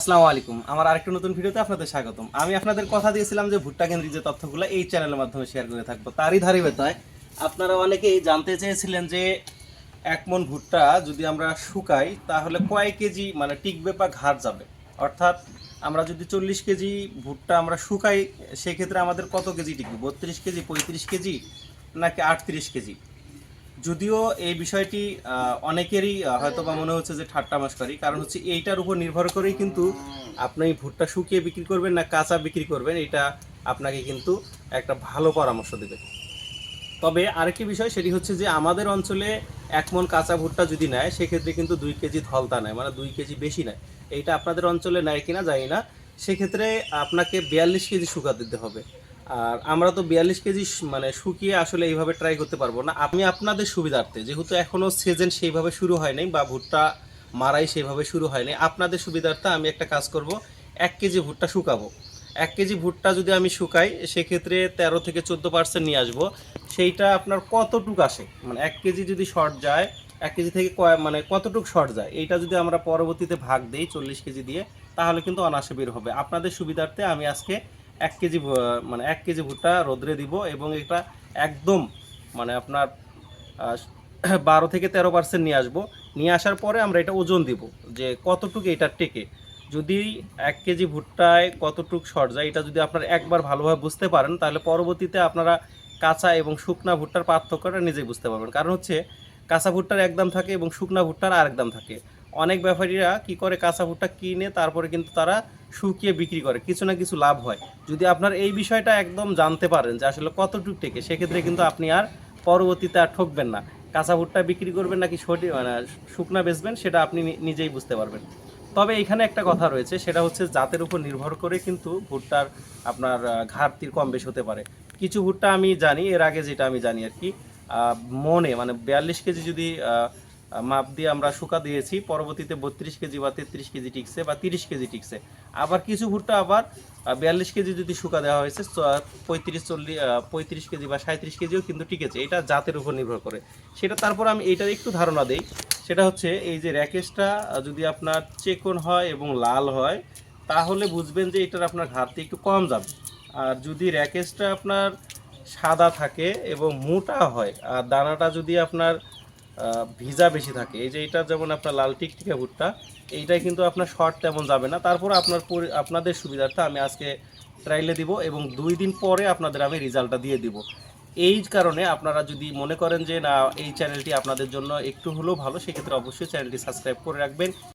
আসসালামু আলাইকুম। আমার আরেকটা নতুন ভিডিওতে আপনাদের স্বাগতম। আমি আপনাদের কথা দিয়েছিলাম যে ভুট্টা কেন্দ্রিক যে তথ্যগুলো এই চ্যানেলের মাধ্যমে শেয়ার করে থাকব, তারই ধারাবাহিকতায় আপনারা অনেকেই জানতে চেয়েছিলেন যে এক মন ভুট্টা যদি আমরা শুকাই, তাহলে কয় কেজি মানে টিকবে বা ঘাট যাবে? অর্থাৎ আমরা যদি চল্লিশ কেজি ভুট্টা আমরা শুকাই, সেক্ষেত্রে আমাদের কত কেজি টিকবে? বত্রিশ কেজি, পঁয়ত্রিশ কেজি, নাকি আটত্রিশ কেজি? যদিও এই বিষয়টি অনেকেরই হয়তো বা মনে হচ্ছে যে ঠাট্টা মাস্কারি, কারণ হচ্ছে এইটার উপর নির্ভর করেই কিন্তু আপনি ভুট্টা শুকিয়ে বিক্রি করবেন না কাঁচা বিক্রি করবেন, এটা আপনাকে কিন্তু একটা ভালো পরামর্শ দেবে। তবে আরেকটি বিষয়, সেটি হচ্ছে যে আমাদের অঞ্চলে এক মন কাঁচা ভুট্টা যদি নেয়, সেক্ষেত্রে কিন্তু দুই কেজি ধলতা নেয় মানে দুই কেজি বেশি নেয়। এইটা আপনাদের অঞ্চলে নেয় কিনা জানি না, সেক্ষেত্রে আপনাকে বিয়াল্লিশ কেজি শুকা দিতে হবে। আর আমরা তো বিয়াল্লিশ কেজি মানে শুকিয়ে আসলে এইভাবে ট্রাই করতে পারব না। আমি আপনাদের সুবিধার্থে, যেহেতু এখনও সিজন সেইভাবে শুরু হয়নি বা ভুট্টা মারাই সেইভাবে শুরু হয়নি, আপনাদের সুবিধার্থে আমি একটা কাজ করব, এক কেজি ভুট্টা শুকাবো। এক কেজি ভুট্টা যদি আমি শুকাই, সেক্ষেত্রে তেরো থেকে চোদ্দ পার্সেন্ট নিয়ে আসব। সেইটা আপনার কতটুক আসে? মানে এক কেজি যদি শর্ট যায়, এক কেজি থেকে কয় মানে কতটুক শর্ট যায়? এইটা যদি আমরা পরবর্তীতে ভাগ দিই চল্লিশ কেজি দিয়ে, তাহলে কিন্তু অনাসে বের হবে। আপনাদের সুবিধার্থে আমি আজকে এক কেজি মানে এক কেজি ভুট্টা রোদ্রে দিব এবং এটা একদম মানে আপনার বারো থেকে তেরো পার্সেন্ট নিয়ে আসব। নিয়ে আসার পরে আমরা এটা ওজন দিব, যে কতটুকু এটা টেকে। যদি এক কেজি ভুট্টায় কতটুক শর্ট যায় এটা যদি আপনারা একবার ভালোভাবে বুঝতে পারেন, তাহলে পরবর্তীতে আপনারা কাঁচা এবং শুকনা ভুট্টার পার্থক্যটা নিজেই বুঝতে পারবেন। কারণ হচ্ছে, কাঁচা ভুট্টার এক দাম থাকে এবং শুকনা ভুট্টার আরেক দাম থাকে। অনেক ব্যাপারীরা কি করে কাঁচা ভুট্টা কিনে তারপরে কিন্তু তারা শুকিয়ে বিক্রি করে, কিছু না কিছু লাভ হয়। যদি আপনার এই বিষয়টা একদম জানতে পারেন যে আসলে কতটুক টেকে সেক্ষেত্রে কিন্তু আপনি আর পরবর্তীতে আর ঠকবেন না। কাঁচা ভুট্টা বিক্রি করবেন নাকি মানে শুকনা বেচবেন, সেটা আপনি নিজেই বুঝতে পারবেন। তবে এখানে একটা কথা রয়েছে, সেটা হচ্ছে জাতের উপর নির্ভর করে কিন্তু ভুট্টার আপনার ঘাটতির কম বেশ হতে পারে। কিছু ভুট্টা আমি জানি, এর আগে যেটা আমি জানি আর কি মনে মানে বিয়াল্লিশ কেজি যদি মাপ দিয়ে আমরা শুকা দিয়েছি। পরবর্তীতে বত্রিশ কেজি বা তেত্রিশ কেজি টিকছে বা তিরিশ কেজি টিকছে। আবার কিছু ভুট্টা আবার বিয়াল্লিশ কেজি যদি শুকা দেওয়া হয়েছে পঁয়ত্রিশ, চল্লিশ পঁয়ত্রিশ কেজি বা সাঁত্রিশ কেজিও কিন্তু টিকেছে। এটা জাতের উপর নির্ভর করে। সেটা তারপর আমি এইটার একটু ধারণা দেই। সেটা হচ্ছে এই যে র্যাকেশটা যদি আপনার চেকন হয় এবং লাল হয়, তাহলে বুঝবেন যে এটার আপনার ঘাটতি একটু কম যাবে। আর যদি র্যাকেশটা আপনার সাদা থাকে এবং মোটা হয়, আর দানাটা যদি আপনার ভিজা বেশি থাকে। এই যে এটা যেমন আপনার লাল টিকটিকা ভুট্টা, এইটাই কিন্তু আপনার শর্ট তেমন যাবে না। তারপর আপনার আপনাদের সুবিধার্থে আমি আজকে ট্রাইলে দিব এবং দুই দিন পরে আপনাদের আমি রেজাল্টটা দিয়ে দিব। এই কারণে আপনারা যদি মনে করেন যে, না, এই চ্যানেলটি আপনাদের জন্য একটু হলেও ভালো, সেক্ষেত্রে অবশ্যই চ্যানেলটি সাবস্ক্রাইব করে রাখবেন।